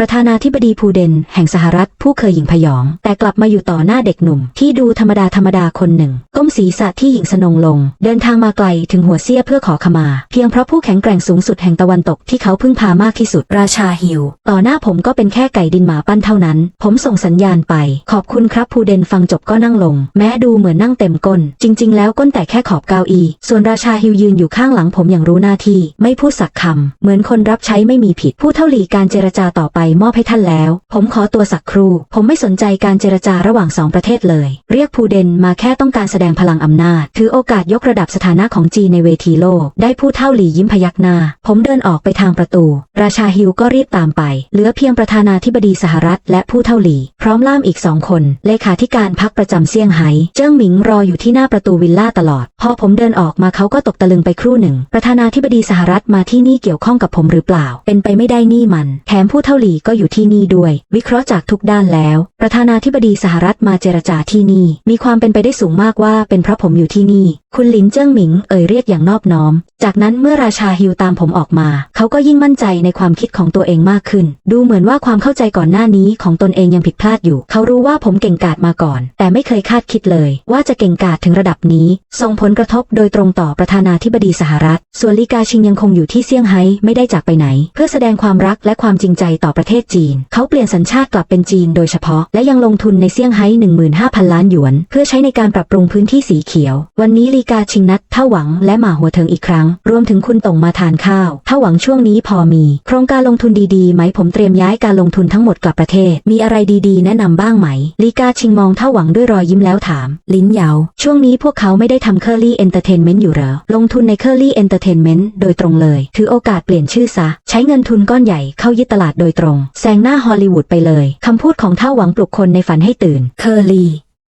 ประธานาธิบดีพูเดนแห่งสหรัฐผู้เคยหญิงพยอง แต่กลับมาอยู่ต่อหน้าเด็กหนุ่ม ที่ดูธรรมดาธรรมดาคนหนึ่ง ก้มศีรษะที่หญิงสนงลง เดินทางมาไกลถึงหัวเสี้ยเพื่อขอขมา เพียงเพราะผู้แข็งแกร่งสูงสุดแห่งตะวันตกที่เขาพึ่งพามากที่สุดราชาฮิว ต่อหน้าผมก็เป็นแค่ไก่ดินหมาปั้นเท่านั้น ผมส่งสัญญาณไป ขอบคุณครับพูเดนฟังจบก็นั่งลง แม้ดูเหมือนนั่งเต็มก้น จริง ๆ แล้วก้นแต่แค่ขอบเก้าอี้ส่วนราชาฮิวยืนอยู่ข้างหลังผมอย่างรู้หน้าที่ ไม่พูดสักคำเหมือนคนรับใช้ไม่มีผิดผู้เท่าหลีการเจรจาต่อไปมอบให้ท่านแล้ว ผมขอตัวสักครู่ ผมไม่สนใจการเจรจาระหว่างสองประเทศเลย เรียกพูเดนมาแค่ต้องการแสดงพลังอำนาจ ถือโอกาสยกระดับสถานะของจีนในเวทีโลก ได้ผู้เท่าหลียิ้มพยักหน้า ผมเดินออกไปทางประตู ราชาฮิวก็รีบตามไป เหลือเพียงประธานาธิบดีสหรัฐ และผู้เท่าหลี พร้อมล่ามอีกสองคน เลขาธิการพักประจำเซี่ยงไฮ้ เจิ้งหมิงรออยู่ที่หน้าประตูวิลล่าตลอด พอผมเดินออกมาเขาก็ตกตะลึงไปครู่หนึ่ง ประธานาธิบดีสหรัฐมาที่นี่เกี่ยวข้องกับผมหรือเปล่า เป็นไปไม่ได้นี่มัน แถมผู้เท่าหลีก็อยู่ที่นี่ด้วย วิเคราะห์จากทุกด้านแล้ว ประธานาธิบดีสหรัฐมาเจรจาที่นี่ มีความเป็นไปได้สูงมากว่าเป็นเพราะผมอยู่ที่นี่ คุณหลินเจิ้งหมิงเอ่ยเรียกอย่างนอบน้อม จากนั้นเมื่อราชาฮิวตามผมออกมา เขาก็ยิ่งมั่นใจในความคิดของตัวเองมากขึ้น ดูเหมือนว่าความเข้าใจก่อนหน้านี้ของตนเองยังผิดพลาดอยู่ เขารู้ว่าผมเก่งกาจมาก่อน แต่ไม่เคยคาดคิดเลย ว่าจะเก่งกาจถึงระดับนี้ ส่งผลกระทบโดยตรงต่อประธานาธิบดีสหรัฐ ส่วนลีกาชิงยังคงอยู่ที่เซี่ยงไฮ้ไม่ได้จากไปไหน เพื่อแสดงความรักและความจริงใจต่อประเทศจีน เขาเปลี่ยนสัญชาติกลับเป็นจีนโดยเฉพาะ และยังลงทุนในเซี่ยงไฮ้15,000 ล้านหยวน เพื่อใช้ในการปรับปรุงพื้นที่สีเขียว วันนี้ลีกาชิงนัดเท่าหวังและหมาหัวเทิงอีกครั้ง รวมถึงคุณต่งมาทานข้าวเท่าหวังช่วงนี้พอมี โครงการลงทุนดีๆไหมผมเตรียมย้ายการลงทุนทั้งหมดกลับประเทศ มีอะไรดีๆ แนะนำบ้างไหมลีกาชิงมองเท่าหวังด้วยรอยยิ้มแล้วถาม ลิ้นเยาช่วงนี้พวกเขาไม่ได้ทำเคอรี่เอนเตอร์เทนเมนต์อยู่เหรอลงทุนในเคอรี่เอนเตอร์เทนเมนต์โดยตรงเลย ถือโอกาสเปลี่ยนชื่อซะใช้เงินทุนก้อนใหญ่เข้ายึดตลาดโดยตรง แซงหน้าฮอลลีวูดไปเลย คำพูดของเท่าหวังปลุกคนในฝันให้ตื่น เคอรี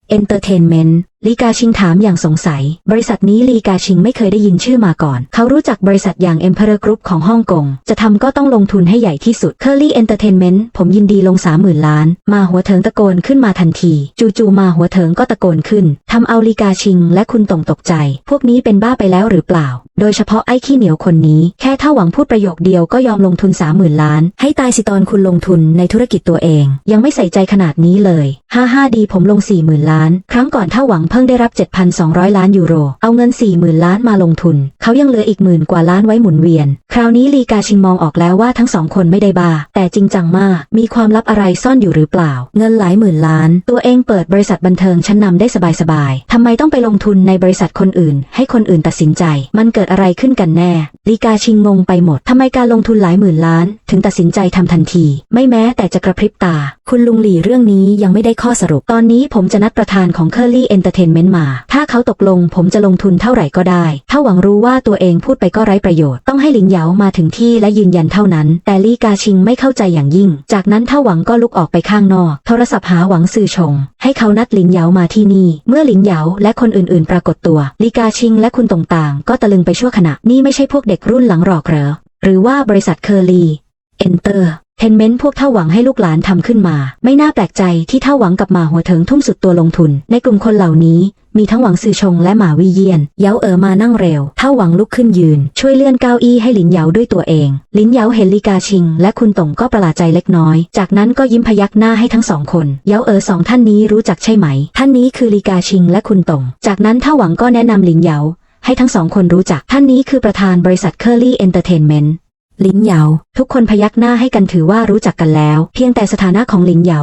เอนเตอร์เทนเมนต์ ลีกาชิงถามอย่างสงสัย บริษัทนี้ลีกาชิงไม่เคยได้ยินชื่อมาก่อน เขารู้จักบริษัทอย่าง Emperor Group ของฮ่องกง จะทำก็ต้องลงทุนให้ใหญ่ที่สุด Curly Entertainment ผมยินดีลง 30,000 ล้าน มาหัวเถิงตะโกนขึ้นมาทันที จู่ๆมาหัวเถิงก็ตะโกนขึ้นทำเอาลีกาชิงและคุณตงตกใจ พวกนี้เป็นบ้าไปแล้วหรือเปล่า โดยเฉพาะไอ้ขี้เหนียวคนนี้ แค่ถ้าหวังพูดประโยคเดียวก็ยอมลงทุน30,000ล้าน ให้ตายสิตอนคุณลงทุนในธุรกิจตัวเอง ยังไม่ใส่ใจขนาดนี้เลยฮ่าฮ่าดีผมลง40,000ล้าน ครั้งก่อนถ้าหวังเพิ่งได้รับ 7,200 ล้านยูโร เอาเงิน 40,000 ล้านมาลงทุน เขายังเหลืออีกหมื่นกว่าล้านไว้หมุนเวียน คราวนี้ลีกาชิงมองออกแล้วว่าทั้งสองคนไม่ได้บ้า แต่จริงจังมาก มีความลับอะไรซ่อนอยู่หรือเปล่า เงินหลายหมื่นล้าน ตัวเองเปิดบริษัทบันเทิงชั้นนำได้สบายๆทำไมต้องไปลงทุนในบริษัทคนอื่น ให้คนอื่นตัดสินใจ มันเกิดอะไรขึ้นกันแน่ ลีกาชิงงงไปหมดทำไมการลงทุนหลายหมื่นล้าน ถึงตัดสินใจทำทันที ไม่แม้แต่จะกระพริบตา คุณลุงหลี่เรื่องนี้ยังไม่ได้ข้อสรุป ตอนนี้ผมจะนัดประธานของเคอรี่เอนเตอร์เทนเมนต์มา ถ้าเขาตกลงผมจะลงทุนเท่าไหร่ก็ได้ ถ้าหวังรู้ว่าตัวเองพูดไปก็ไร้ประโยชน์ ต้องให้หลินเหยามาถึงที่และยืนยันเท่านั้น แต่ลี่กาชิงไม่เข้าใจอย่างยิ่ง จากนั้นถ้าหวังก็ลุกออกไปข้างนอก โทรศัพท์หาหวังซื่อชง ให้เขานัดหลินเหยามาที่นี่ เมื่อหลินเหยาและคนอื่นๆ ปรากฏตัว ลี่กาชิงและคุณตงต่างก็ตะลึงไปชั่วขณะ นี่ไม่ใช่พวกเด็กรุ่นหลังหรอกเหรอหรือว่าบริษัทเคอรี อนเตอร์เทนเมนต์พวกเท่าหวังให้ลูกหลานทำขึ้นมา ไม่น่าแปลกใจที่เท่าหวังกับหมาหัวเถิงทุ่มสุดตัวลงทุน ในกลุ่มคนเหล่านี้ มีทั้งหวังซือชงและหมาวิเยียน เย้าเอ๋อมานั่งเร็ว เท่าหวังลุกขึ้นยืน ช่วยเลื่อนเก้าอี้ให้หลินเยาด้วยตัวเอง หลินเยาเห็นลีกาชิง และคุณตงก็ประหลาดใจเล็กน้อย จากนั้นก็ยิ้มพยักหน้าให้ทั้งสองคน เย้าเอ๋อสองท่านนี้รู้จักใช่ไหม ท่านนี้คือลีกาชิงและคุณตงจากนั้นเท่าหวังก็แนะนำหลินเยาให้ทั้งสองคนรู้จักท่านนี้คือประธานบริษัทเคอรี่เอนเตอร์เทนเมนต์ ลินเหยา ทุกคนพยักหน้าให้กันถือว่ารู้จักกันแล้ว เพียงแต่สถานะของลินเหยา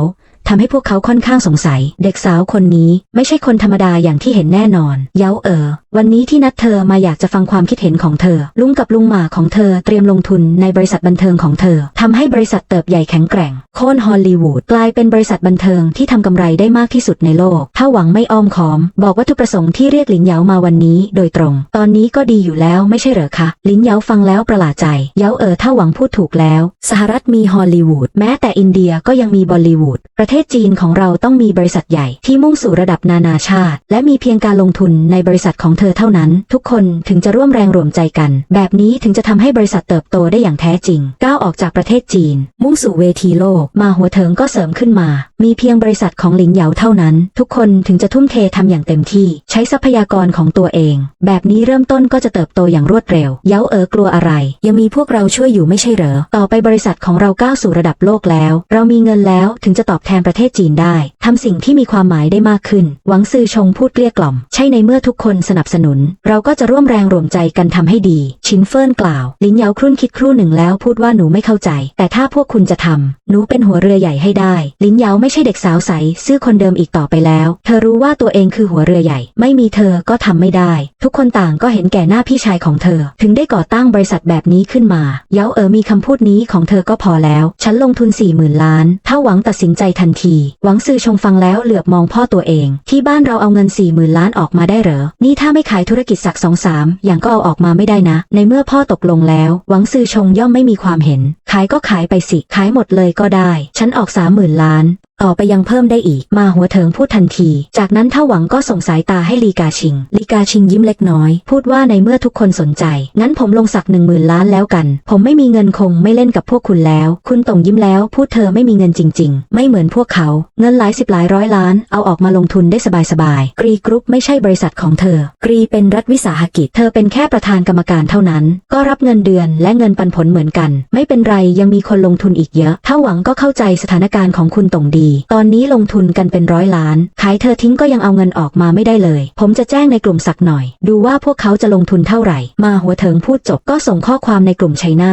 ทำให้พวกเขาค่อนข้างสงสัย เด็กสาวคนนี้ไม่ใช่คนธรรมดาอย่างที่เห็นแน่นอน เย้าเอ๋อวันนี้ที่นัดเธอมาอยากจะฟังความคิดเห็นของเธอ ลุงกับลุงหมาของเธอเตรียมลงทุนในบริษัทบันเทิงของเธอทำให้บริษัทเติบใหญ่แข็งแกร่ง โค่นฮอลลีวูดกลายเป็นบริษัทบันเทิงที่ทำกำไรได้มากที่สุดในโลก ถ้าหวังไม่อ้อมค้อม บอกวัตถุประสงค์ที่เรียกหลินเหยามาวันนี้โดยตรง ตอนนี้ก็ดีอยู่แล้วไม่ใช่เหรอคะลินเหยาฟังแล้วประหลาดใจเยาเออถ้าหวังพูดถูกแล้ว สหรัฐมีฮอลลีวูดแม้แต่อินเดียก็ยังมีบอลลีวูดประเทศจีนของเราต้องมีบริษัทใหญ่ที่มุ่งสู่ระดับนานาชาติ และมีเพียงการลงทุนในบริษัทของเธอเท่านั้น ทุกคนถึงจะร่วมแรงรวมใจกัน แบบนี้ถึงจะทำให้บริษัทเติบโตได้อย่างแท้จริง ก้าวออกจากประเทศจีน มุ่งสู่เวทีโลก มาหัวเถิงก็เสริมขึ้นมา มีเพียงบริษัทของหลินเหยาเท่านั้น ทุกคนถึงจะทุ่มเททำอย่างเต็มที่ ใช้ทรัพยากรของตัวเอง แบบนี้เริ่มต้นก็จะเติบโตอย่างรวดเร็ว เย้าเอ๋อกลัวอะไร ยังมีพวกเราช่วยอยู่ไม่ใช่เหรอ ต่อไปบริษัทของเราก้าวสู่ระดับโลกแล้ว เรามีเงินแล้วถึงจะตอบแทนประเทศจีนได้ทำสิ่งที่มีความหมายได้มากขึ้น หวังซือชงพูดเกลี้ยกล่อม ใช่ในเมื่อทุกคนสนับสนุน เราก็จะร่วมแรงรวมใจกันทำให้ดี ชินเฟินกล่าว ลินเยาครุ่นคิดครู่หนึ่งแล้วพูดว่าหนูไม่เข้าใจ แต่ถ้าพวกคุณจะทำหนูเป็นหัวเรือใหญ่ให้ได้ ลินเยาไม่ใช่เด็กสาวใสซื่อคนเดิมอีกต่อไปแล้ว เธอรู้ว่าตัวเองคือหัวเรือใหญ่ ไม่มีเธอก็ทำไม่ได้ ทุกคนต่างก็เห็นแก่หน้าพี่ชายของเธอ ถึงได้ก่อตั้งบริษัทแบบนี้ขึ้นมา เย้าเอ๋อมีคำพูดนี้ของเธอก็พอแล้ว ฉันลงทุน4ี่หมื่นล้าน ถ้าหวังตัดสินใจทันที หวังซือชงฟังแล้วเหลือบมองพ่อตัวเอง ที่บ้านเราเอาเงิน4ี่หมื่นล้านออกมาได้เหรอ นี่ถ้าไม่ขายธุรกิจสักสองสามอย่างก็เอาออกมาไม่ได้นะ ในเมื่อพ่อตกลงแล้ว หวังซือชงย่อมไม่มีความเห็น ขายก็ขายไปสิ ขายหมดเลยก็ได้ ฉันออกสามหมื่นล้าน ต่อไปยังเพิ่มได้อีก มาหัวเถิงพูดทันที จากนั้นเท่าหวังก็ส่งสายตาให้ลีกาชิง ลีกาชิงยิ้มเล็กน้อย พูดว่าในเมื่อทุกคนสนใจ งั้นผมลงสักหนึ่งหมื่นล้านแล้วกัน ผมไม่มีเงินคงไม่เล่นกับพวกคุณแล้ว คุณต่งยิ้มแล้วพูดเธอไม่มีเงินจริง ๆ ไม่เหมือนพวกเขา เงินหลายสิบหลายร้อยล้าน เอาออกมาลงทุนได้สบายๆ กรีกรุ๊ปไม่ใช่บริษัทของเธอ กรีเป็นรัฐวิสาหกิจ เธอเป็นแค่ประธานกรรมการเท่านั้น ก็รับเงินเดือนและเงินปันผลเหมือนกัน ไม่เป็นไรยังมีคนลงทุนอีกเยอะถ้าหวังก็เข้าใจสถานการณ์ของคุณต่งดีตอนนี้ลงทุนกันเป็นร้อยล้าน ขายเธอทิ้งก็ยังเอาเงินออกมาไม่ได้เลย ผมจะแจ้งในกลุ่มสักหน่อย ดูว่าพวกเขาจะลงทุนเท่าไหร่ มาหัวเถิงพูดจบก็ส่งข้อความในกลุ่มไชน่า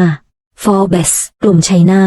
Forbes กลุ่มไชน่า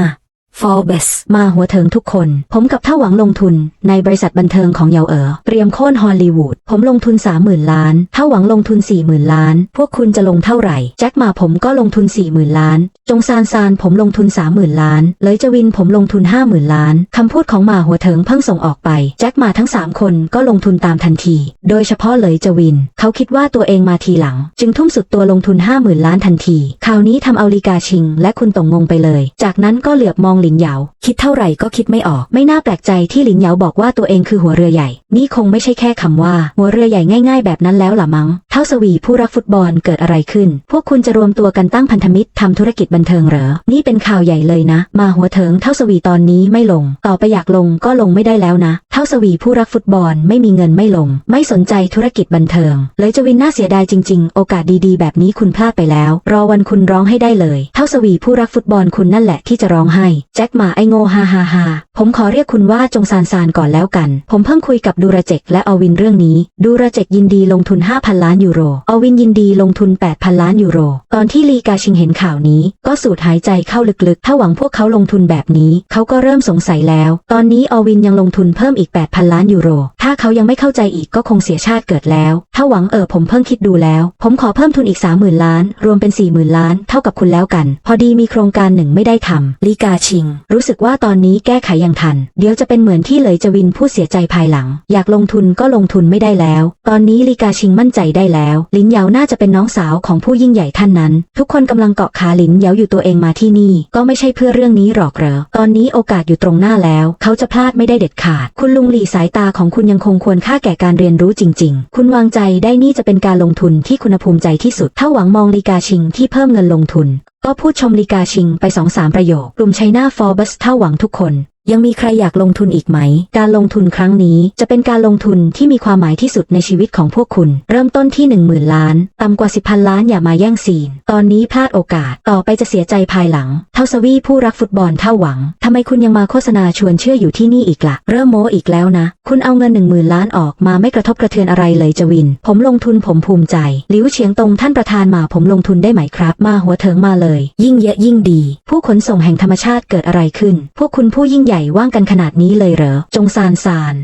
Forbes มาหัวเถิงทุกคน ผมกับท่าหวังลงทุน ในบริษัทบันเทิงของเยาเอ๋อเตรียมโค่นฮอลลีวูด ผมลงทุน 30,000 ล้านท่าหวังลงทุน 40,000 ล้าน พวกคุณจะลงเท่าไหร่ แจ็คมาผมก็ลงทุน 40,000 ล้าน จงซานซานผมลงทุน 30,000 ล้าน เลยจวินผมลงทุน 50,000 ล้าน คำพูดของมาหัวเถิงเพิ่งส่งออกไป แจ็คมาทั้ง 3 คนก็ลงทุนตามทันที โดยเฉพาะเลยจวิน เขาคิดว่าตัวเองมาทีหลัง จึงทุ่มสุดตัวลงทุน 50,000 ล้านทันทีข่าวนี้ทำเอาลีกาชิง และคุณตงงงไปเลย จากนั้นก็เหลือบมองหลินเหยาคิดเท่าไหร่ก็คิดไม่ออก ไม่น่าแปลกใจที่หลินเหยาบอกว่าตัวเองคือหัวเรือใหญ่ นี่คงไม่ใช่แค่คำว่า หัวเรือใหญ่ง่ายๆ แบบนั้นแล้วล่ะมั้ง เท่าสวีผู้รักฟุตบอลเกิดอะไรขึ้น พวกคุณจะรวมตัวกันตั้งพันธมิตรทำธุรกิจบันเทิงเหรอ นี่เป็นข่าวใหญ่เลยนะ มาหัวเถิงเท่าสวีตอนนี้ไม่ลง ต่อไปอยากลงก็ลงไม่ได้แล้วนะเท่าสวีผู้รักฟุตบอลไม่มีเงินไม่ลง ไม่สนใจธุรกิจบันเทิง เลยจวินน่าเสียดายจริง ๆ โอกาสดีๆ แบบนี้คุณพลาดไปแล้ว รอวันคุณร้องให้ได้เลย เท่าสวีผู้รักฟุตบอลคุณนั่นแหละที่จะร้องให้ แจ็คหมาไอโง่ฮ่าฮ่าฮ่าผมขอเรียกคุณว่าจงซานซานก่อนแล้วกัน ผมเพิ่งคุยกับดูราเจกและอวินเรื่องนี้ ดูราเจกยินดีลงทุน 5,000 ล้านยูโร อวินยินดีลงทุน 8,000 ล้านยูโร ตอนที่ลีกาชิงเห็นข่าวนี้ ก็สูดหายใจเข้าลึกๆ ถ้าหวังพวกเขาลงทุนแบบนี้ เขาก็เริ่มสงสัยแล้ว ตอนนี้อวินยังลงทุนเพิ่มอีก 8,000 ล้านยูโร ถ้าเขายังไม่เข้าใจอีกก็คงเสียชาติเกิดแล้ว ถ้าหวังเออผมเพิ่งคิดดูแล้ว ผมขอเพิ่มทุนอีก 30,000 ล้าน รวมเป็น 40,000 ล้าน เท่ากับคุณแล้วกัน พอดีมีโครงการหนึ่งไม่ได้ทำลีกาชิง รู้สึกว่าตอนนี้แก้ไขยังทัน เดี๋ยวจะเป็นเหมือนที่เลยจวินพูดเสียใจภายหลัง อยากลงทุนก็ลงทุนไม่ได้แล้ว ตอนนี้ลีกาชิงมั่นใจได้แล้ว ลินเหยาน่าจะเป็นน้องสาวของผู้ยิ่งใหญ่ท่านนั้น ทุกคนกำลังเกาะขาลินเหยาอยู่ตัวเองมาที่นี่ ก็ไม่ใช่เพื่อเรื่องนี้หรอกเหรอ ตอนนี้โอกาสอยู่ตรงหน้าแล้ว เขาจะพลาดไม่ได้เด็ดขาด คุณลุงหลี่สายตาของคุณยังคงควรค่าแก่การเรียนรู้จริง ๆ คุณวางใจได้นี่จะเป็นการลงทุนที่คุณภูมิใจที่สุด ถ้าหวังมองลีกาชิงที่เพิ่มเงินลงทุน ก็พูดชมลีกาชิงไปสองสามประโยคกลุ่มไชน่าฟอร์บัสเท่าหวังทุกคน ยังมีใครอยากลงทุนอีกไหม การลงทุนครั้งนี้จะเป็นการลงทุนที่มีความหมายที่สุดในชีวิตของพวกคุณ เริ่มต้นที่ 1 0,000 ล้าน ต่ำกว่า 10พันล้านอย่ามาแย่งซีน ตอนนี้พลาดโอกาส ต่อไปจะเสียใจภายหลัง เท่าสวีผู้รักฟุตบอลเท่าหวัง ทำไมคุณยังมาโฆษณาชวนเชื่ออยู่ที่นี่อีกละ่ะ เริ่มโม้อีกแล้วนะ คุณเอาเงิน 1 0,000 ล้านออกมาไม่กระทบกระเทือนอะไรเลยจวิน ผมลงทุนผมภูมิใจหลิวเฉียงตงท่านประธานมาผมลงทุนได้ไหมครับ มาหัวเถิงมาเลย ยิ่งเยอะยิ่งดี ผู้ขนส่งแห่งธรรมชาติเกิดอะไรขึ้น พวกคุณผู้ยิ่งใหญ่ว่างกันขนาดนี้เลยเหรอ จงซานซาน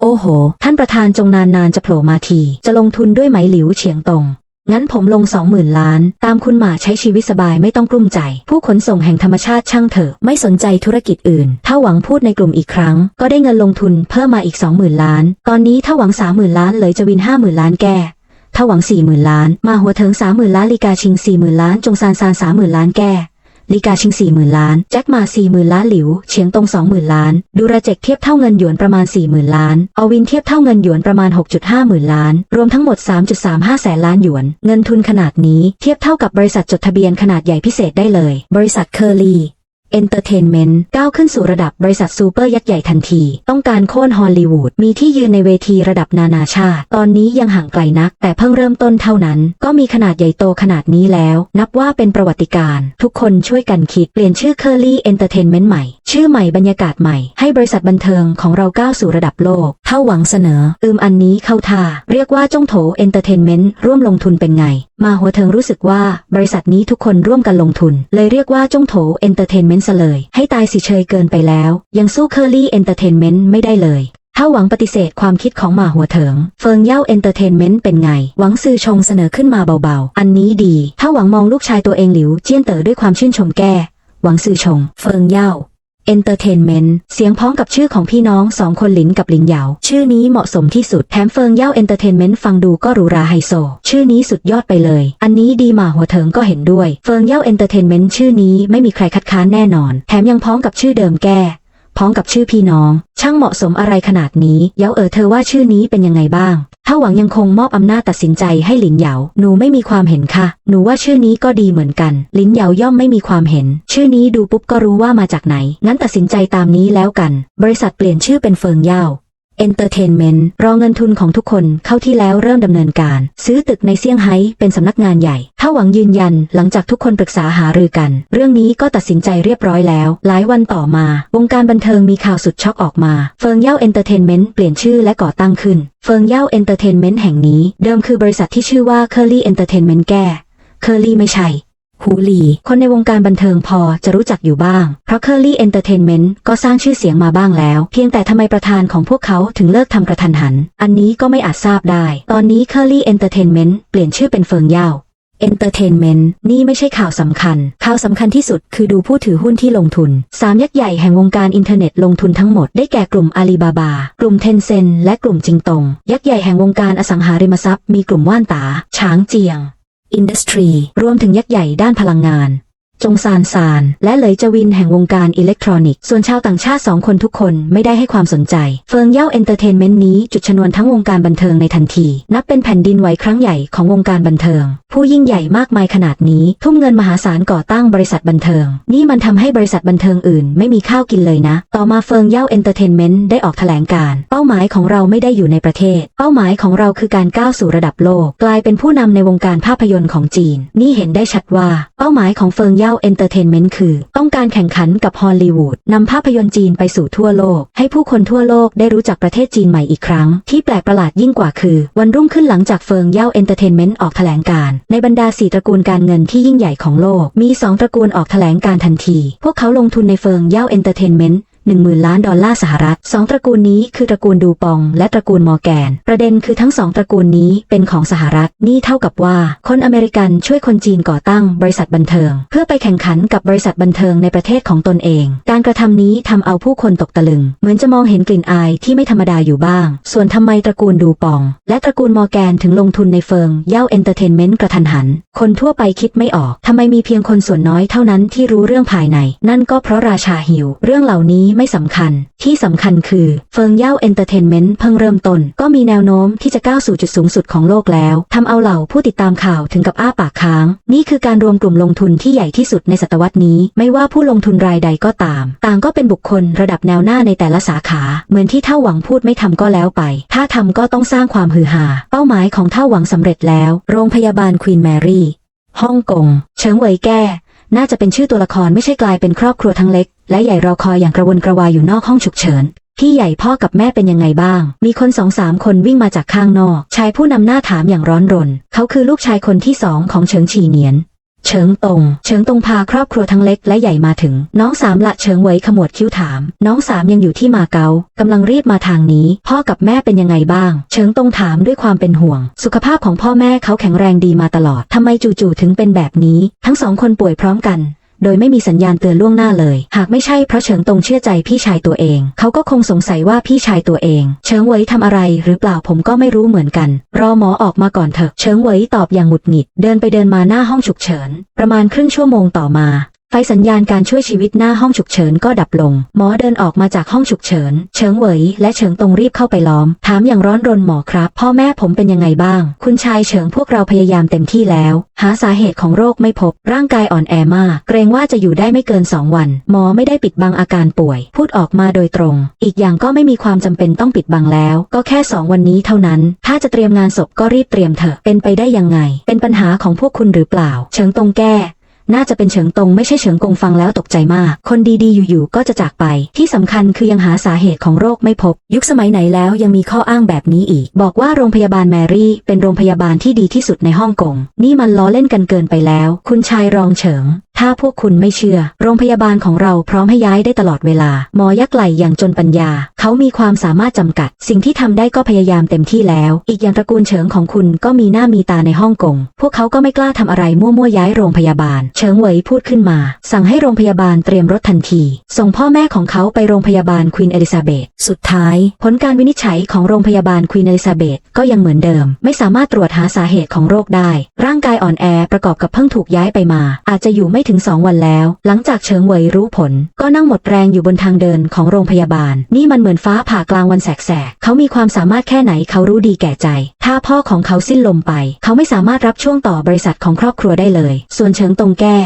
โอ้โห ท่านประธานจงนานๆจะโผล่มาที จะลงทุนด้วยไหมหลิวเฉียงตง งั้นผมลงสองหมื่นล้าน ตามคุณหมาใช้ชีวิตสบายไม่ต้องกลุ้มใจ ผู้ขนส่งแห่งธรรมชาติช่างเถอะ ไม่สนใจธุรกิจอื่น ถ้าหวังพูดในกลุ่มอีกครั้ง ก็ได้เงินลงทุนเพิ่มมาอีกสองหมื่นล้าน ตอนนี้ถ้าหวังสามหมื่นล้านเลยจะวินห้าหมื่นล้านแก้ถ้าหวังสี่หมื่นล้าน มาหัวเถิงสามหมื่นล้านลีกาชิงสี่หมื่นล้านจงซานซานสามหมื่นล้านแก้ ลีกาชิง4ี่หมื่นล้าน แจ็คมา4ี่หมื่นล้านหลิว เฉียงตงสองหมื่นล้าน ดูราเจกเทียบเท่าเงินหยวนประมาณ4ี่หมื่นล้าน อวินเทียบเท่าเงินหยวนประมาณ 6.5 หมื่นล้าน รวมทั้งหมด 3.35 แสนล้านหยวน เงินทุนขนาดนี้เทียบเท่ากับบริษัทจดทะเบียนขนาดใหญ่พิเศษได้เลย บริษัทเคอร์ลี Entertainment ก้าวขึ้นสู่ระดับบริษัทซูเปอร์ยักษ์ใหญ่ทันที ต้องการโค่นฮอลลีวูด มีที่ยืนในเวทีระดับนานาชาติ ตอนนี้ยังห่างไกลนัก แต่เพิ่งเริ่มต้นเท่านั้น ก็มีขนาดใหญ่โตขนาดนี้แล้ว นับว่าเป็นประวัติการณ์ทุกคนช่วยกันคิด เปลี่ยนชื่อ Curly Entertainment ใหม่ ชื่อใหม่บรรยากาศใหม่ ให้บริษัทบันเทิงของเราก้าวสู่ระดับโลก เท่าหวังเสนอ อืมอันนี้เข้าท่า เรียกว่าจ้องโถ Entertainment ร่วมลงทุนเป็นไง มาหัวเทิงรู้สึกว่าบริษัทนี้ทุกคนร่วมกันลงทุน เลยเรียกว่าจ้องโถ Entertainment ซะเลย ให้ตายสิเชยเกินไปแล้ว ยังสู้ Curly Entertainment ไม่ได้เลยถ้าหวังปฏิเสธความคิดของหมาหัวเถิง เฟิงเย่าเอนเตอร์เทนเมนต์เป็นไง หวังซื่อชงเสนอขึ้นมาเบาๆ อันนี้ดี ถ้าหวังมองลูกชายตัวเองหลิวเจี้ยนเต๋อด้วยความชื่นชมแก้ หวังซื่อชง เฟิงเย่า เอนเตอร์เทนเมนต์เสียงพ้องกับชื่อของพี่น้องสองคนหลินกับหลินเหยา ชื่อนี้เหมาะสมที่สุด แถมเฟิงเย่าเอนเตอร์เทนเมนต์ฟังดูก็หรูหราไฮโซ ชื่อนี้สุดยอดไปเลย อันนี้ดีมาหัวเถิงก็เห็นด้วย เฟิงเย่าเอนเตอร์เทนเมนต์ชื่อนี้ไม่มีใครคัดค้านแน่นอน แถมยังพ้องกับชื่อเดิมแก้ พ้องกับชื่อพี่น้อง ช่างเหมาะสมอะไรขนาดนี้ เย้าเอ๋อเธอว่าชื่อนี้เป็นยังไงบ้าง ถ้าหวังยังคงมอบอำนาจตัดสินใจให้หลินเหยา หนูไม่มีความเห็นค่ะ หนูว่าชื่อนี้ก็ดีเหมือนกัน หลินเหยาย่อมไม่มีความเห็น ชื่อนี้ดูปุ๊บก็รู้ว่ามาจากไหน งั้นตัดสินใจตามนี้แล้วกัน บริษัทเปลี่ยนชื่อเป็นเฟิงเย่า Entertainment รอเงินทุนของทุกคนเข้าที่แล้วเริ่มดำเนินการ ซื้อตึกในเซี่ยงไฮ้เป็นสำนักงานใหญ่ถ้าหวังยืนยันหลังจากทุกคนปรึกษาหารือกัน เรื่องนี้ก็ตัดสินใจเรียบร้อยแล้ว หลายวันต่อมา วงการบันเทิงมีข่าวสุดช็อกออกมา เฟิงเย่าเอนเตอร์เทนเมนต์เปลี่ยนชื่อและก่อตั้งขึ้น เฟิงเย่าเอนเตอร์เทนเมนต์แห่งนี้ เดิมคือบริษัทที่ชื่อว่า Curly Entertainment แก้ Curly ไม่ใช่ ฮูหลี คนในวงการบันเทิงพอจะรู้จักอยู่บ้าง เพราะ Curly Entertainment ก็สร้างชื่อเสียงมาบ้างแล้ว เพียงแต่ทำไมประธานของพวกเขาถึงเลิกทำกระทันหัน อันนี้ก็ไม่อาจทราบได้ ตอนนี้ Curly Entertainment เปลี่ยนชื่อเป็นเฟิงเย่า Entertainment นี่ไม่ใช่ข่าวสำคัญ ข่าวสำคัญที่สุดคือดูผู้ถือหุ้นที่ลงทุน สามยักษ์ใหญ่แห่งวงการอินเทอร์เน็ตลงทุนทั้งหมดได้แก่กลุ่มอาลีบาบา กลุ่มเทนเซ็นและกลุ่มจิงตง ยักษ์ใหญ่แห่งวงการอสังหาริมทรัพย์มีกลุ่มว่านตา ช้างเจียง อินดัสทรีรวมถึงยักษ์ใหญ่ด้านพลังงาน จงซานซาน และเหลยจวินแห่งวงการอิเล็กทรอนิกส์ ส่วนชาวต่างชาติสองคนทุกคนไม่ได้ให้ความสนใจ เฟิงเย่าเอนเตอร์เทนเมนต์นี้จุดชนวนทั้งวงการบันเทิงในทันที นับเป็นแผ่นดินไหวครั้งใหญ่ของวงการบันเทิง ผู้ยิ่งใหญ่มากมายขนาดนี้ ทุ่มเงินมหาศาลก่อตั้งบริษัทบันเทิง นี่มันทำให้บริษัทบันเทิงอื่น ไม่มีข้าวกินเลยนะ ต่อมาเฟิงเย่าเอนเตอร์เทนเมนต์ได้ออกแถลงการ์เป้าหมายของเราไม่ได้อยู่ในประเทศ เป้าหมายของเราคือการก้าวสู่ระดับโลก กลายเป็นผู้นำในวงการภาพยนตร์ของจีน นี่เห็นได้ชัดว่าเป้าหมายของเฟิงเย่าเอนเตอร์เทนเมนต์คือ ต้องการแข่งขันกับฮอลลีวูดนำภาพยนตร์จีนไปสู่ทั่วโลก ให้ผู้คนทั่วโลกได้รู้จักประเทศจีนใหม่อีกครั้ง ที่แปลกประหลาดยิ่งกว่าคือ วันรุ่งขึ้นหลังจากเฟิงเย่าเอนเตอร์เทนเมนต์ออกแถลงการ์ในบรรดาสี่ตระกูลการเงินที่ยิ่งใหญ่ของโลก มีสองตระกูลออกแถลงการทันที พวกเขาลงทุนในเฟิงเย่าเอนเตอร์เทนเมนต์ หนึ่งหมื่นล้านดอลลาร์สหรัฐสองตระกูลนี้คือตระกูลดูปอง และตระกูลมอร์แกน ประเด็นคือทั้งสองตระกูลนี้เป็นของสหรัฐนี่เท่ากับว่า คนอเมริกันช่วยคนจีนก่อตั้งบริษัทบันเทิง เพื่อไปแข่งขันกับบริษัทบันเทิงในประเทศของตนเอง การกระทำนี้ทำเอาผู้คนตกตะลึง เหมือนจะมองเห็นกลิ่นอายที่ไม่ธรรมดาอยู่บ้าง ส่วนทำไมตระกูลดูปอง และตระกูลมอร์แกนถึงลงทุนในเฟิงเย่าเอนเตอร์เทนเมนต์กระทันหัน คนทั่วไปคิดไม่ออกทำไมมีเพียงคนส่วนน้อยเท่านั้นที่รู้เรื่องภายใน นั่นก็เพราะราชาหิว เรื่องเหล่านี้ไม่สำคัญ ที่สำคัญคือเฟิงเย่าเอนเตอร์เทนเมนต์เพิ่งเริ่มต้น ก็มีแนวโน้มที่จะก้าวสู่จุดสูงสุดของโลกแล้วทำเอาเหล่าผู้ติดตามข่าวถึงกับอ้าปากค้าง นี่คือการรวมกลุ่มลงทุนที่ใหญ่ที่สุดในศตวรรษนี้ ไม่ว่าผู้ลงทุนรายใดก็ตาม ต่างก็เป็นบุคคลระดับแนวหน้าในแต่ละสาขา เหมือนที่เท่าหวังพูดไม่ทำก็แล้วไป ถ้าทำก็ต้องสร้างความฮือฮาเป้าหมายของเท่าหวังสำเร็จแล้ว โรงพยาบาลควีนแมรี่ฮ่องกงเฉิงเหวยแก้ น่าจะเป็นชื่อตัวละครไม่ใช่กลายเป็นครอบครัวทั้งเล็ก และใหญ่รอคอยอย่างกระวนกระวายอยู่นอกห้องฉุกเฉินพี่ใหญ่พ่อกับแม่เป็นยังไงบ้าง มีคนสองสามคนวิ่งมาจากข้างนอก ชายผู้นำหน้าถามอย่างร้อนรน เขาคือลูกชายคนที่สองของเฉิงฉีเนียน เฉิงตง เฉิงตงพาครอบครัวทั้งเล็กและใหญ่มาถึง น้องสามละเฉิงเหวยขมวดคิ้วถาม น้องสามยังอยู่ที่มาเก๊ากำลังรีบมาทางนี้ พ่อกับแม่เป็นยังไงบ้าง เฉิงตงถามด้วยความเป็นห่วง สุขภาพของพ่อแม่เขาแข็งแรงดีมาตลอดทำไมจู่ๆถึงเป็นแบบนี้ ทั้งสองคนป่วยพร้อมกัน โดยไม่มีสัญญาณเตือนล่วงหน้าเลย หากไม่ใช่เพราะเฉิงตงเชื่อใจพี่ชายตัวเอง เขาก็คงสงสัยว่าพี่ชายตัวเอง เฉิงเวยทำอะไรหรือเปล่าผมก็ไม่รู้เหมือนกัน รอหมอออกมาก่อนเถอะ เฉิงเวยตอบอย่างหงุดหงิด เดินไปเดินมาหน้าห้องฉุกเฉิน ประมาณครึ่งชั่วโมงต่อมา ไฟสัญญาณการช่วยชีวิตหน้าห้องฉุกเฉินก็ดับลง หมอเดินออกมาจากห้องฉุกเฉิน เฉิงเหวยและเฉิงตรงรีบเข้าไปล้อม ถามอย่างร้อนรนหมอครับ พ่อแม่ผมเป็นยังไงบ้าง คุณชายเฉิงพวกเราพยายามเต็มที่แล้ว หาสาเหตุของโรคไม่พบ ร่างกายอ่อนแอมาก เกรงว่าจะอยู่ได้ไม่เกิน2วัน หมอไม่ได้ปิดบังอาการป่วย พูดออกมาโดยตรง อีกอย่างก็ไม่มีความจำเป็นต้องปิดบังแล้ว ก็แค่2วันนี้เท่านั้น ถ้าจะเตรียมงานศพก็รีบเตรียมเถอะ เป็นไปได้ยังไง เป็นปัญหาของพวกคุณหรือเปล่า เฉิงตรงแก้ น่าจะเป็นเฉิงตงไม่ใช่เฉิงกงฟังแล้วตกใจมาก คนดีๆอยู่ๆก็จะจากไป ที่สำคัญคือยังหาสาเหตุของโรคไม่พบ ยุคสมัยไหนแล้วยังมีข้ออ้างแบบนี้อีก บอกว่าโรงพยาบาลแมรี่ เป็นโรงพยาบาลที่ดีที่สุดในฮ่องกง นี่มันล้อเล่นกันเกินไปแล้ว คุณชายรองเฉิง ถ้าพวกคุณไม่เชื่อ โรงพยาบาลของเราพร้อมให้ย้ายได้ตลอดเวลา หมอยักษ์ไหลอย่างจนปัญญา เขามีความสามารถจำกัด สิ่งที่ทำได้ก็พยายามเต็มที่แล้ว อีกอย่างตระกูลเฉิงของคุณก็มีหน้ามีตาในฮ่องกง พวกเขาก็ไม่กล้าทำอะไรมั่วๆย้ายโรงพยาบาล เฉิงเหวยพูดขึ้นมา สั่งให้โรงพยาบาลเตรียมรถทันที ส่งพ่อแม่ของเขาไปโรงพยาบาลควีนเอลิซาเบธสุดท้าย ผลการวินิจฉัยของโรงพยาบาลควีนเอลิซาเบธก็ยังเหมือนเดิม ไม่สามารถตรวจหาสาเหตุของโรคได้ ร่างกายอ่อนแอประกอบกับเพิ่งถูกย้ายไปมา อาจจะอยู่ไม่ถึง2วันแล้ว หลังจากเฉิงเหวยรู้ผล ก็นั่งหมดแรงอยู่บนทางเดินของโรงพยาบาล นี่มันเหมือนฟ้าผ่ากลางวันแสกๆเขามีความสามารถแค่ไหนเขารู้ดีแก่ใจ ถ้าพ่อของเขาสิ้นลมไป เขาไม่สามารถรับช่วงต่อบริษัทของครอบครัวได้เลย ส่วนเฉิงตงแก้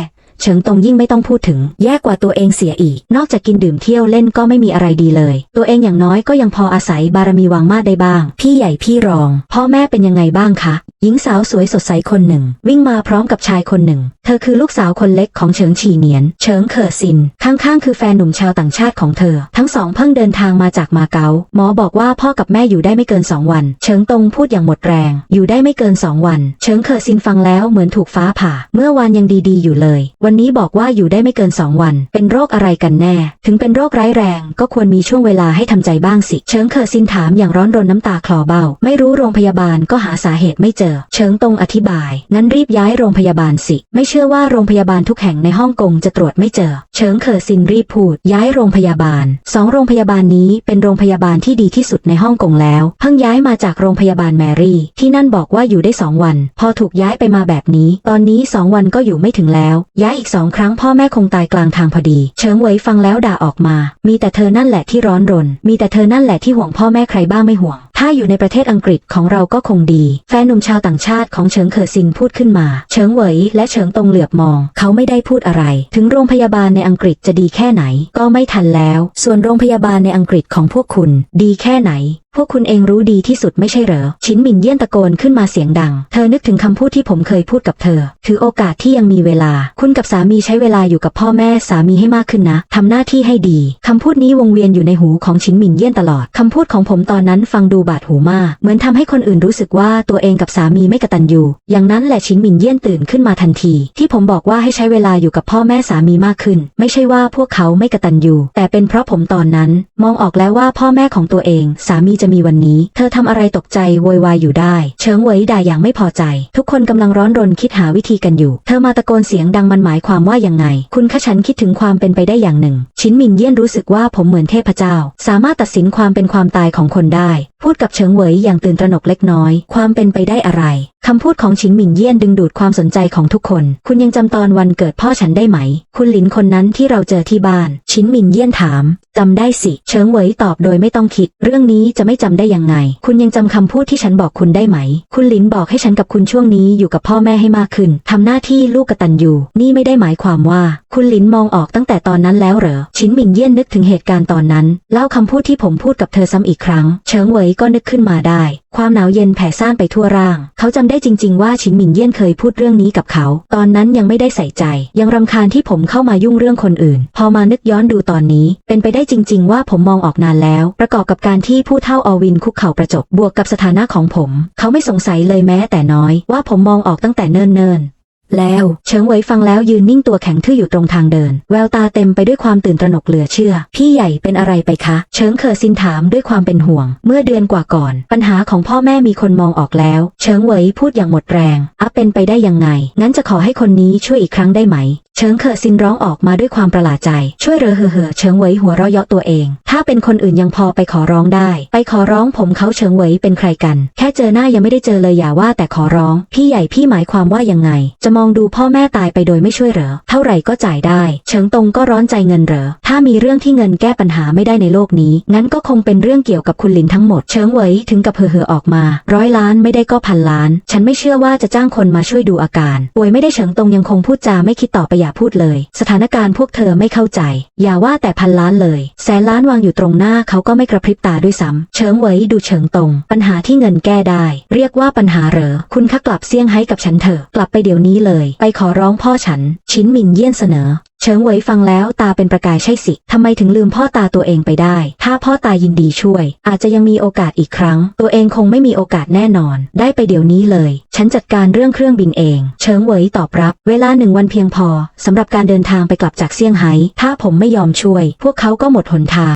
เฉิงตงยิ่งไม่ต้องพูดถึง แย่กว่าตัวเองเสียอีก นอกจากกินดื่มเที่ยวเล่นก็ไม่มีอะไรดีเลย ตัวเองอย่างน้อยก็ยังพออาศัยบารมีวางมาได้บ้าง พี่ใหญ่พี่รอง พ่อแม่เป็นยังไงบ้างคะหญิงสาวสวยสดใสคนหนึ่ง วิ่งมาพร้อมกับชายคนหนึ่ง เธอคือลูกสาวคนเล็กของเฉิงฉีเหนียน เฉิงเขอซิน ข้างๆ คือแฟนหนุ่มชาวต่างชาติของเธอ ทั้งสองเพิ่งเดินทางมาจากมาเก๊า หมอบอกว่าพ่อกับแม่อยู่ได้ไม่เกินสองวัน เฉิงตงพูดอย่างหมดแรง อยู่ได้ไม่เกินสองวัน เฉิงเขอซินฟังแล้วเหมือนถูกฟ้าผ่า เมื่อวานยังดีๆอยู่เลย วันนี้บอกว่าอยู่ได้ไม่เกินสองวัน เป็นโรคอะไรกันแน่ ถึงเป็นโรคร้ายแรง ก็ควรมีช่วงเวลาให้ทำใจบ้างสิ เฉิงเขอซินถามอย่างร้อนรนน้ำตาคลอเบ้า ไม่รู้โรงพยาบาลก็หาสาเหตุไม่เจอเฉิงตงอธิบาย งั้นรีบย้ายโรงพยาบาลสิ ไม่เชื่อว่าโรงพยาบาลทุกแห่งในฮ่องกงจะตรวจไม่เจอ เฉิงเขอซินรีบพูด ย้ายโรงพยาบาล สองโรงพยาบาลนี้เป็นโรงพยาบาลที่ดีที่สุดในฮ่องกงแล้ว เพิ่งย้ายมาจากโรงพยาบาลแมรี่ ที่นั่นบอกว่าอยู่ได้สองวัน พอถูกย้ายไปมาแบบนี้ ตอนนี้สองวันก็อยู่ไม่ถึงแล้ว ย้ายอีกสองครั้งพ่อแม่คงตายกลางทางพอดี เฉิงเหวยฟังแล้วด่าออกมา มีแต่เธอนั่นแหละที่ร้อนรน มีแต่เธอนั่นแหละที่ห่วงพ่อแม่ใครบ้างไม่ห่วง ถ้าอยู่ในประเทศอังกฤษของเราก็คงดี แฟนหนุ่มชาวต่างชาติของเฉิงเขอซินพูดขึ้นมา เฉิงเหวยและเฉิงตงเหลือบมอง เขาไม่ได้พูดอะไร ถึงโรงพยาบาลในอังกฤษจะดีแค่ไหน ก็ไม่ทันแล้ว ส่วนโรงพยาบาลในอังกฤษของพวกคุณ ดีแค่ไหน พวกคุณเองรู้ดีที่สุดไม่ใช่เหรอ ชินหมินเยี่ยนตะโกนขึ้นมาเสียงดัง เธอนึกถึงคำพูดที่ผมเคยพูดกับเธอ ถือโอกาสที่ยังมีเวลา คุณกับสามีใช้เวลาอยู่กับพ่อแม่สามีให้มากขึ้นนะ ทำหน้าที่ให้ดี คำพูดนี้วงเวียนอยู่ในหูของชินหมินเยี่ยนตลอด คำพูดของผมตอนนั้นฟังดูบาดหูมาก เหมือนทำให้คนอื่นรู้สึกว่าตัวเองกับสามีไม่กตัญญู อย่างนั้นแหละชินหมินเยี่ยนตื่นขึ้นมาทันที ที่ผมบอกว่าให้ใช้เวลาอยู่กับพ่อแม่สามีมากขึ้น ไม่ใช่ว่าพวกเขาไม่กตัญญู แต่เป็นเพราะผมตอนนั้น มองออกแล้วว่าพ่อแม่ของตัวเองสามีจะมีวันนี้ เธอทำอะไรตกใจโวยวายอยู่ได้ เฉิงเหวยด่าอย่างไม่พอใจ ทุกคนกำลังร้อนรนคิดหาวิธีกันอยู่ เธอมาตะโกนเสียงดังมันหมายความว่ายังไง คุณคะฉันคิดถึงความเป็นไปได้อย่างหนึ่ง ชินหมินเยี่ยนรู้สึกว่าผมเหมือนเทพเจ้า สามารถตัดสินความเป็นความตายของคนได้ พูดกับเฉิงเหวยอย่างตื่นตระหนกเล็กน้อย ความเป็นไปได้อะไรคำพูดของชินหมินเยี่ยนดึงดูดความสนใจของทุกคน คุณยังจำตอนวันเกิดพ่อฉันได้ไหม คุณหลินคนนั้นที่เราเจอที่บ้าน ชินหมินเยี่ยนถามจำได้สิ เฉิงเหวยตอบโดยไม่ต้องคิด เรื่องนี้จะไม่จำได้ยังไง คุณยังจำคำพูดที่ฉันบอกคุณได้ไหม คุณลินบอกให้ฉันกับคุณช่วงนี้อยู่กับพ่อแม่ให้มากขึ้นทำหน้าที่ลูกกตัญญูนี่ไม่ได้หมายความว่า คุณลินมองออกตั้งแต่ตอนนั้นแล้วเหรอ ชินหมิงเยี่ยนนึกถึงเหตุการณ์ตอนนั้น เล่าคำพูดที่ผมพูดกับเธอซ้ำอีกครั้ง เฉิงเหวยก็นึกขึ้นมาได้ ความหนาวเย็นแผ่ซ่านไปทั่วร่าง เขาจำได้จริง ๆ ว่าชินหมินเยี่ยนเคยพูดเรื่องนี้กับเขา ตอนนั้นยังไม่ได้ใส่ใจ ยังรำคาญที่ผมเข้ามายุ่งเรื่องคนอื่น พอมานึกย้อนดูตอนนี้ เป็นไปได้จริง ๆ ว่าผมมองออกนานแล้ว ประกอบกับการที่ผู้เท่าอวินคุกเข่าประจบบวกกับสถานะของผม เขาไม่สงสัยเลยแม้แต่น้อยว่าผมมองออกตั้งแต่เนิ่นๆ แล้วเฉิงเวยฟังแล้วยืนนิ่งตัวแข็งทื่ออยู่ตรงทางเดิน แววตาเต็มไปด้วยความตื่นตระหนกเหลือเชื่อ พี่ใหญ่เป็นอะไรไปคะ เฉิงเคอซินถามด้วยความเป็นห่วง เมื่อเดือนกว่าก่อน ปัญหาของพ่อแม่มีคนมองออกแล้ว เฉิงเวยพูดอย่างหมดแรงอัพเป็นไปได้ยังไง งั้นจะขอให้คนนี้ช่วยอีกครั้งได้ไหม เฉิงเคอซินร้องออกมาด้วยความประหลาดใจ ช่วยเรอเหอเหอเฉิงเวยหัวเราะเยาะตัวเอง ถ้าเป็นคนอื่นยังพอไปขอร้องได้ ไปขอร้องผมเขาเฉิงเวยเป็นใครกัน แค่เจอหน้ายังไม่ได้เจอเลยอย่าว่าแต่ขอร้อง พี่ใหญ่พี่หมายความว่ายังไง จะมองดูพ่อแม่ตายไปโดยไม่ช่วยเหรอ เท่าไหร่ก็จ่ายได้ เฉิงตงก็ร้อนใจเงินเหรอ ถ้ามีเรื่องที่เงินแก้ปัญหาไม่ได้ในโลกนี้ งั้นก็คงเป็นเรื่องเกี่ยวกับคุณลินทั้งหมด เฉิงเวยถึงกับเห่อๆออกมา ร้อยล้านไม่ได้ก็พันล้าน ฉันไม่เชื่อว่าจะจ้างคนมาช่วยดูอาการ ป่วยไม่ได้เฉิงตงยังคงพูดจาไม่คิดต่อไปอย่าพูดเลย สถานการณ์พวกเธอไม่เข้าใจ อย่าว่าแต่พันล้านเลย แสนล้านวางอยู่ตรงหน้าเขาก็ไม่กระพริบตาด้วยซ้ำเฉิงเหวยดูเฉิงตรง ปัญหาที่เงินแก้ได้ เรียกว่าปัญหาเหรอ คุณคะกลับเซี่ยงให้กับฉันเถอะ กลับไปเดี๋ยวนี้เลย ไปขอร้องพ่อฉัน ชินหมินเยี่ยนเสนอ เฉิงเหวยฟังแล้วตาเป็นประกายใช่สิ ทำไมถึงลืมพ่อตาตัวเองไปได้ ถ้าพ่อตายินดีช่วย อาจจะยังมีโอกาสอีกครั้ง ตัวเองคงไม่มีโอกาสแน่นอน ได้ไปเดี๋ยวนี้เลย ฉันจัดการเรื่องเครื่องบินเอง เฉิงเหวยตอบรับ เวลาหนึ่งวันเพียงพอสำหรับการเดินทางไปกลับจากเซี่ยงไฮ้ ถ้าผมไม่ยอมช่วย พวกเขาก็หมดหนทาง